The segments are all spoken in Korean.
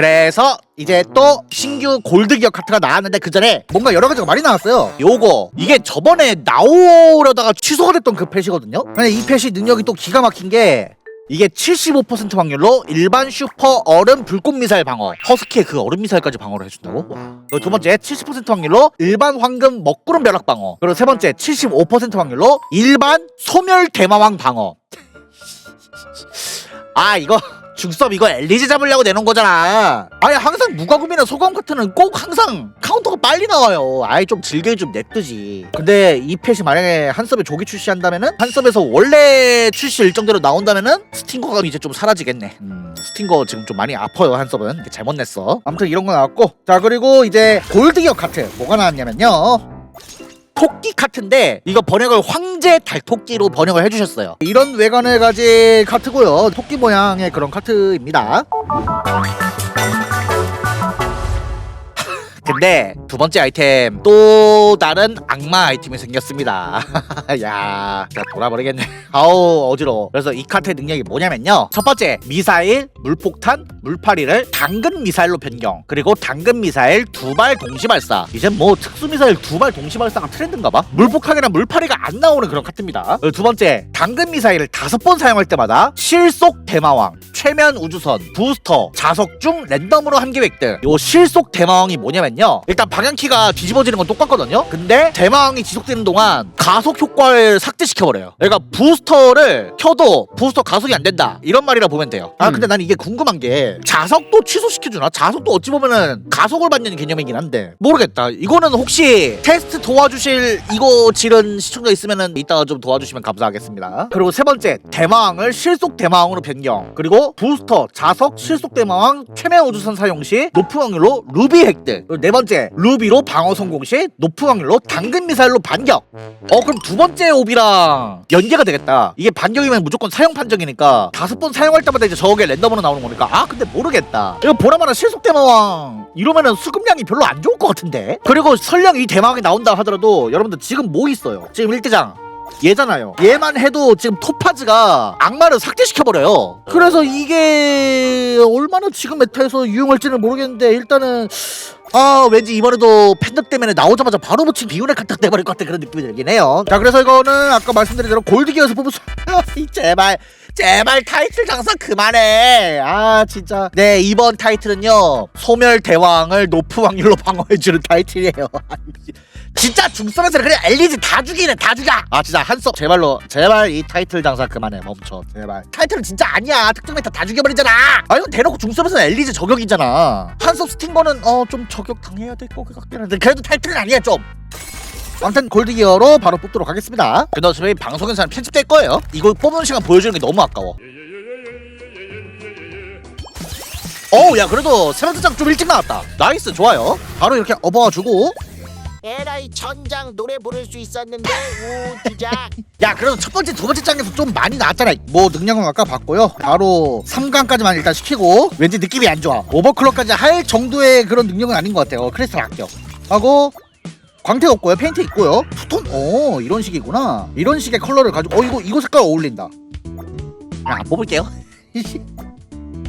그래서 이제 또 신규 골드 기어 카트가 나왔는데 그 전에 뭔가 여러 가지가 많이 나왔어요. 요거 이게 저번에 나오려다가 취소가 됐던 그 펫이거든요. 근데 이 펫이 능력이 또 기가 막힌 게 이게 75% 확률로 일반 슈퍼 얼음 불꽃 미사일 방어 허스키의 그 얼음 미사일까지 방어를 해준다고? 와. 그리고 두 번째 70% 확률로 일반 황금 먹구름 벼락 방어 그리고 세 번째 75% 확률로 일반 소멸 대마왕 방어 아 이거 중섭 이거 엘리지 잡으려고 내놓은 거잖아. 아니 항상 무과금이나 소감 같은 꼭 항상 카운터가 빨리 나와요. 아예 좀 즐겨 좀 냅두지. 근데 이 펫이 만약에 한 섭에 조기 출시한다면은 한 섭에서 원래 출시 일정대로 나온다면은 스팅거가 이제 좀 사라지겠네. 음, 스팅거 지금 좀 많이 아파요 한 섭은. 이게 잘못 냈어. 아무튼 이런 거 나왔고. 자 그리고 이제 골드기어 카트 뭐가 나왔냐면요 토끼 카트인데 이거 번역을 황제 달토끼로 번역을 해주셨어요. 이런 외관을 가진 카트고요. 토끼 모양의 그런 카트입니다 근데 두 번째 아이템 또 다른 악마 아이템이 생겼습니다. 야 돌아버리겠네. 아우 어지러워. 그래서 이 카트의 능력이 뭐냐면요. 첫 번째 미사일 물폭탄 물파리를 당근 미사일로 변경. 그리고 당근 미사일 두 발 동시 발사. 이제 뭐 특수 미사일 두 발 동시 발사가 트렌드인가 봐? 물폭탄이나 물파리가 안 나오는 그런 카트입니다. 두 번째 당근 미사일을 다섯 번 사용할 때마다 실속 대마왕 최면 우주선 부스터 자석 중 랜덤으로 한개 획득. 요 실속 대마왕이 뭐냐면요 일단 방향키가 뒤집어지는 건 똑같거든요. 근데 대마왕이 지속되는 동안 가속 효과를 삭제시켜버려요. 그러니까 부스터를 켜도 부스터 가속이 안 된다. 이런 말이라 보면 돼요. 아 음. 근데 난 이게 궁금한 게 자석도 취소시켜주나? 자석도 어찌 보면은 가속을 받는 개념이긴 한데. 모르겠다. 이거는 혹시 테스트 도와주실 이거 지른 시청자 있으면은 이따가 좀 도와주시면 감사하겠습니다. 그리고 세 번째 대마왕을 실속 대마왕으로 변경. 그리고 부스터 자석 실속 대마왕 최면 우주선 사용 시 높은 확률로 루비 획득 네 번째 루비로 방어 성공 시 높은 확률로 당근 미사일로 반격. 어 그럼 두 번째 옵이랑 연계가 되겠다. 이게 반격이면 무조건 사용 판정이니까 다섯 번 사용할 때마다 이제 저게 랜덤으로 나오는 거니까. 아 근데 모르겠다. 이거 보나마나 실속 대마왕. 이러면은 수급량이 별로 안 좋을 것 같은데? 그리고 설령 이 대마왕이 나온다 하더라도 여러분들 지금 뭐 있어요? 지금 일대장 얘잖아요. 얘만 해도 지금 토파즈가 악마를 삭제시켜버려요. 그래서 이게 얼마나 지금 메타에서 유용할지는 모르겠는데 일단은 아 왠지 이번에도 팬덤 때문에 나오자마자 바로 붙인 비운의 카타 돼버릴 것 같은 그런 느낌이 들긴 해요. 자 그래서 이거는 아까 말씀드린 대로 골드기어에서 뽑은 수... 제발 제발 타이틀 장사 그만해. 아 진짜. 네 이번 타이틀은요 소멸 대왕을 높은 확률로 방어해주는 타이틀이에요. 진짜 중성에서 그냥 엘리지 다 죽이네 다 죽여 아 진짜 한섭 제발로 제발 이 타이틀 장사 그만해 멈춰 제발 타이틀은 진짜 아니야 특정 메타 다 죽여버리잖아 아 이거 대놓고 중섭에서 엘리지 저격이잖아 한섭 스팅거는 어 좀 저격 당해야 될 것 같긴 한데 그래도 타이틀은 아니야 좀 아무튼 골드 기어로 바로 뽑도록 하겠습니다. 근데 어차피 방송에서는 편집될 거예요. 이거 뽑는 시간 보여주는 게 너무 아까워. 어우 야 그래도 세 번째 장 좀 일찍 나왔다. 나이스 좋아요. 바로 이렇게 업어주고. 에라이 천장 노래 부를 수 있었는데 우 주작. 야 그래도 첫 번째 두 번째 장에서 좀 많이 나왔잖아. 뭐 능력은 아까 봤고요. 바로 3강까지만 일단 시키고 왠지 느낌이 안 좋아. 오버클럭까지 할 정도의 그런 능력은 아닌 것 같아요. 크리스탈 합격. 하고 광택 없고요. 페인트 있고요. 투톤 오 이런 식이구나. 이런 식의 컬러를 가지고 어 이거 이거 색깔 어울린다. 그냥 안 뽑을게요.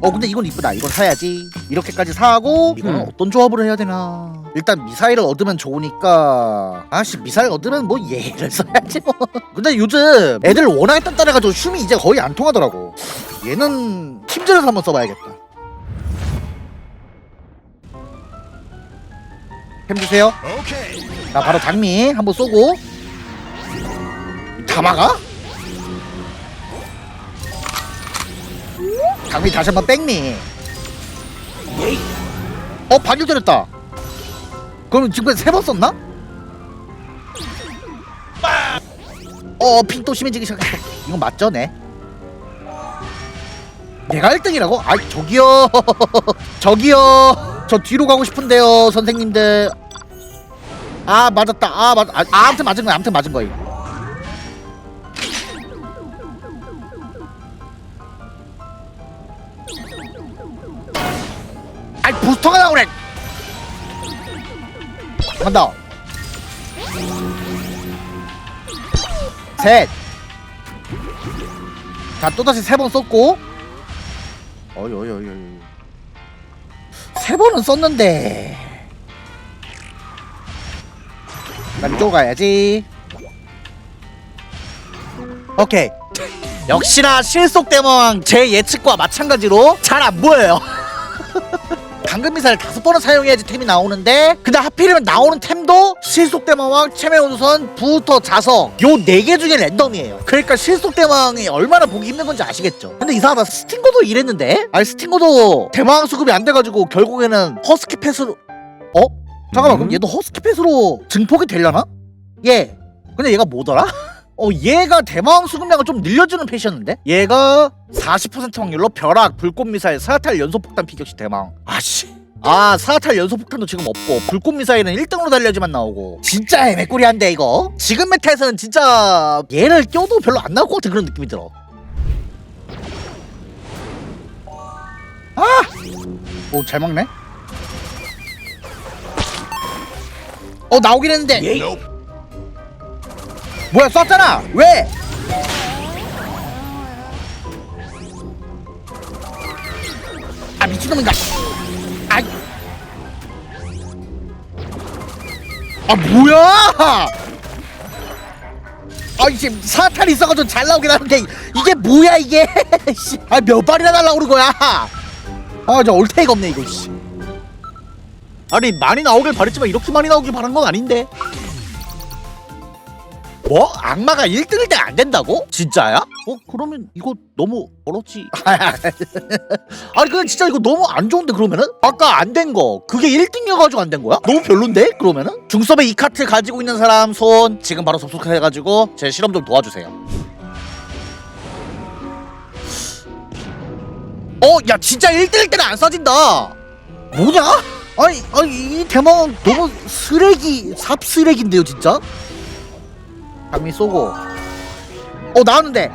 어 근데 이건 이쁘다. 이건 사야지. 이렇게까지 사고 이거는 음. 어떤 조합을 해야 되나. 일단 미사일을 얻으면 좋으니까 아씨 미사일 얻으면 뭐 얘를 써야지 뭐. 근데 요즘 애들 워낙 단단해가지고 춤이 이제 거의 안 통하더라고. 얘는 팀전에서 한번 써봐야겠다. 햄 주세요 자 바로 장미 한번 쏘고 다 막아? 장미 다시 한번 백미 어 반격 때렸다 그럼 지금 세번 썼나? 어, 핑 또 심해지기 시작했어. 이건 맞죠, 네? 내가 1등이라고? 아, 저기요. 저기요. 저 뒤로 가고 싶은데요, 선생님들. 아, 맞았다. 아, 맞, 아, 아, 아무튼 맞은 거야. 아무튼 맞은 거예요. 아이, 부스터가 나오네. 간다. 셋. 자, 또다시 세 번 썼고. 어이, 어이, 어이. 세 번은 썼는데 난 이쪽으로 가야지. 오케이. 역시나 실속대망 제 예측과 마찬가지로 잘 안 보여요. 방금 미사일 다섯 번은 사용해야지 템이 나오는데 근데 하필이면 나오는 템도 실속대망, 체메우선, 부터 자석 요 네 개 중에 랜덤이에요. 그러니까 실속대망이 얼마나 보기 힘든 건지 아시겠죠? 근데 이상하다. 스팅거도 이랬는데? 아니 스팅거도 대망 수급이 안 돼가지고 결국에는 허스키 패스로 어? 잠깐만 그럼 얘도 허스키 패스로 증폭이 되려나? 얘. 근데 얘가 뭐더라? 어 얘가 대망 수급량을 좀 늘려주는 패션인데? 얘가 40% 확률로 벼락 불꽃 미사일 사탈 연속 폭탄 피격시 대망 아씨. 아 사탈 연속 폭탄도 지금 없고 불꽃 미사일은 1등으로 달려야지만 나오고. 진짜 애매꾸리한데 이거? 지금 메타에서는 진짜 얘를 껴도 별로 안 나올 것 같은 그런 느낌이 들어. 아 오 잘 먹네 어 나오긴 했는데. 뭐야 쐈잖아. 왜? 아 미친놈인가? 아이 아 뭐야? 아 이제 사탄이 있어가지고 잘 나오긴 하는데 이게 뭐야 이게? 씨. 아몇 발이나 날라오는 거야? 아저 올테이가 없네 이거 씨. 아니 많이 나오길 바랬지만 이렇게 많이 나오길 바란 건 아닌데 뭐? 악마가 1등일 때 안 된다고? 진짜야? 어 그러면 이거 너무 어렵지 아니 근데 진짜 이거 너무 안 좋은데 그러면은? 아까 안 된 거 그게 1등이어가지고 안 된 거야? 너무 별론데 그러면은? 중섭의 이 카트 가지고 있는 사람 손 지금 바로 접속해가지고 제 실험 좀 도와주세요 어 야 진짜 1등일 때는 안 써진다 뭐냐? 아니 아니 이 대망은 너무 쓰레기 삽 쓰레기인데요 진짜? 장미 쏘고. 어 나왔는데.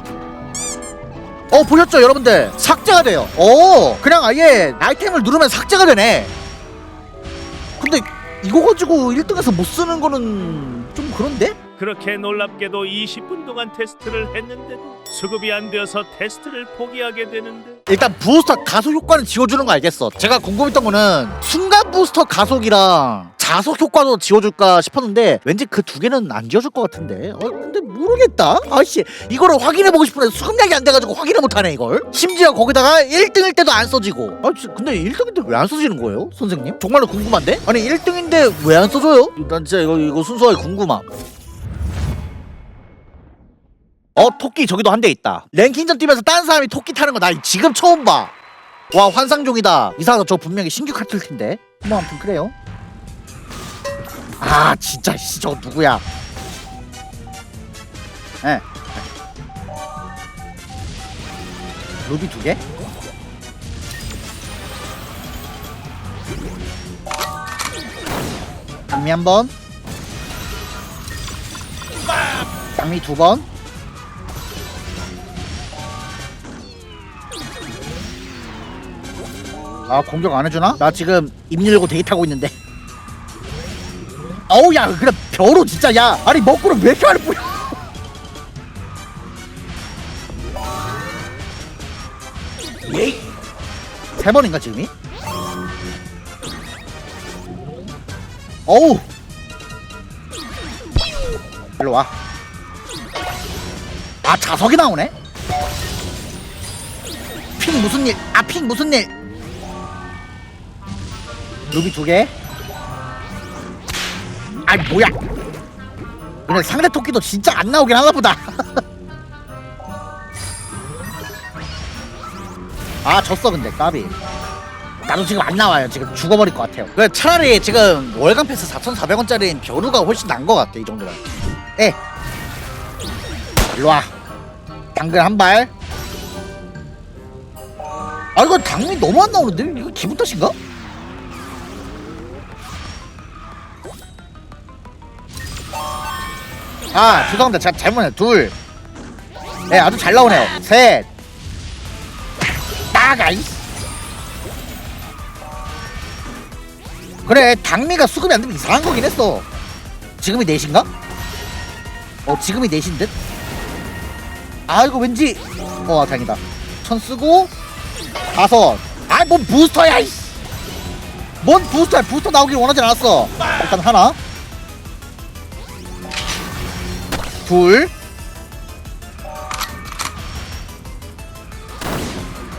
어 보셨죠 여러분들? 삭제가 돼요. 어 그냥 아예 아이템을 누르면 삭제가 되네. 근데 이거 가지고 1등에서 못 쓰는 거는 좀 그런데? 그렇게 놀랍게도 20분 동안 테스트를 했는데도 수급이 안 되어서 테스트를 포기하게 되는데. 일단 부스터 가속 효과는 지워주는 거 알겠어. 제가 궁금했던 거는 순간 부스터 가속이랑 자속 효과도 지워줄까 싶었는데 왠지 그 두 개는 안 지워줄 것 같은데. 어 근데 모르겠다. 아씨 이거를 확인해 보고 싶은데 수급량이 안 돼가지고 확인을 못하네 이걸. 심지어 거기다가 1등일 때도 안 써지고. 아 근데 1등인데 왜 안 써지는 거예요 선생님? 정말로 궁금한데? 아니 1등인데 왜 안 써줘요? 난 진짜 이거 이거 순수하게 궁금함 어 토끼 저기도 한 대 있다. 랭킹전 뛰면서 딴 사람이 토끼 타는 거 나 지금 처음 봐와 환상종이다. 이상하다. 저 분명히 신규 텐데. 뭐 아무튼 그래요. 아 진짜 씨 저거 누구야? 예. 루비 두 개? 장미 한 번. 장미 두 번. 아 공격 안 해주나? 나 지금 입 열고 타고 있는데. 어우 야 그래 벼로 진짜 야 아니 먹구를 왜 이렇게 많이 뿌려? 세 번인가 지금이? 어우 일로 와. 아 자석이 나오네? 핑 무슨 일? 아 핑 무슨 일? 루비 두 개. 아이 뭐야? 오늘 상대 토끼도 진짜 안 나오긴 하나 보다. 아 졌어 근데 까비. 나도 지금 안 나와요. 지금 죽어버릴 것 같아요. 그 차라리 지금 월간 패스 4,400원짜리인 겨루가 훨씬 나은 것 같아 이 정도면. 에. 일로 와. 당근 한 발. 아 이거 당근이 너무 안 나오는데 이거 기분 탓인가? 아 죄송합니다. 제가 잘못했네. 둘. 네, 아주 잘 나오네요. 셋. 나가이. 그래 당미가 수급이 안 되면 이상한 거긴 했어. 지금이 넷인가? 어 지금이 넷인 듯? 아 이거 왠지. 어 다행이다. 천 쓰고 다섯. 아뭐 부스터야 이씨. 뭔 부스터야. 부스터 나오길 원하지 않았어. 일단 하나 둘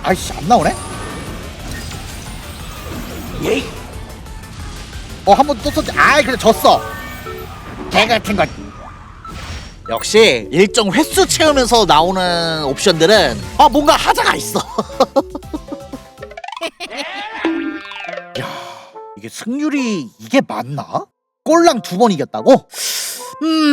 아이씨 안 나오네 어 한 번 또 썼지 아이 그래 졌어 개 같은 것 역시 일정 횟수 채우면서 나오는 옵션들은 아 뭔가 하자가 있어 야 이게 승률이 이게 맞나? 꼴랑 두 번 이겼다고? 음.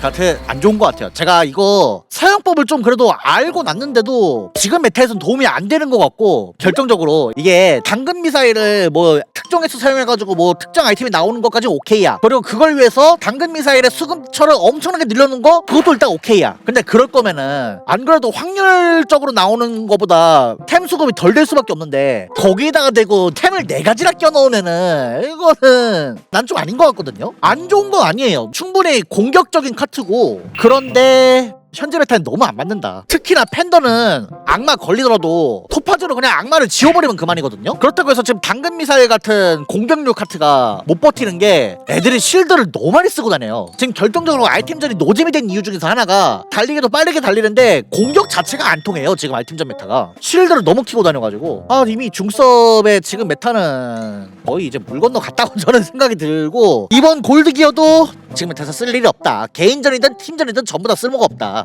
이 카트 안 좋은 것 같아요. 제가 이거 사용법을 좀 그래도 알고 났는데도 지금 메타에선 도움이 안 되는 것 같고 결정적으로 이게 당근 미사일을 뭐 특정해서 사용해가지고 뭐 특정 아이템이 나오는 것까지 오케이야. 그리고 그걸 위해서 당근 미사일의 수급처를 엄청나게 늘려놓은 거 그것도 일단 오케이야. 근데 그럴 거면은 안 그래도 확률적으로 나오는 것보다 템 수급이 덜 될 수밖에 없는데 거기에다가 대고 템을 네 가지나 껴넣으면은 이거는 난 좀 아닌 것 같거든요. 안 좋은 건 아니에요. 충분히 공격적인 카트고 그런데 현재 메타는 너무 안 맞는다. 특히나 팬더는 악마 걸리더라도 토파즈로 그냥 악마를 지워버리면 그만이거든요. 그렇다고 해서 지금 당근 미사일 같은 공격류 카트가 못 버티는 게 애들이 실드를 너무 많이 쓰고 다녀요. 지금 결정적으로 아이템전이 노잼이 된 이유 중에서 하나가 달리기도 빠르게 달리는데 공격 자체가 안 통해요. 지금 아이템전 메타가 실드를 너무 키고 다녀가지고 아 이미 중섭의 지금 메타는 거의 이제 물 건너 갔다고 저는 생각이 들고 이번 골드 기어도 지금 메타에서 쓸 일이 없다. 개인전이든 팀전이든 전부 다 쓸모가 없다.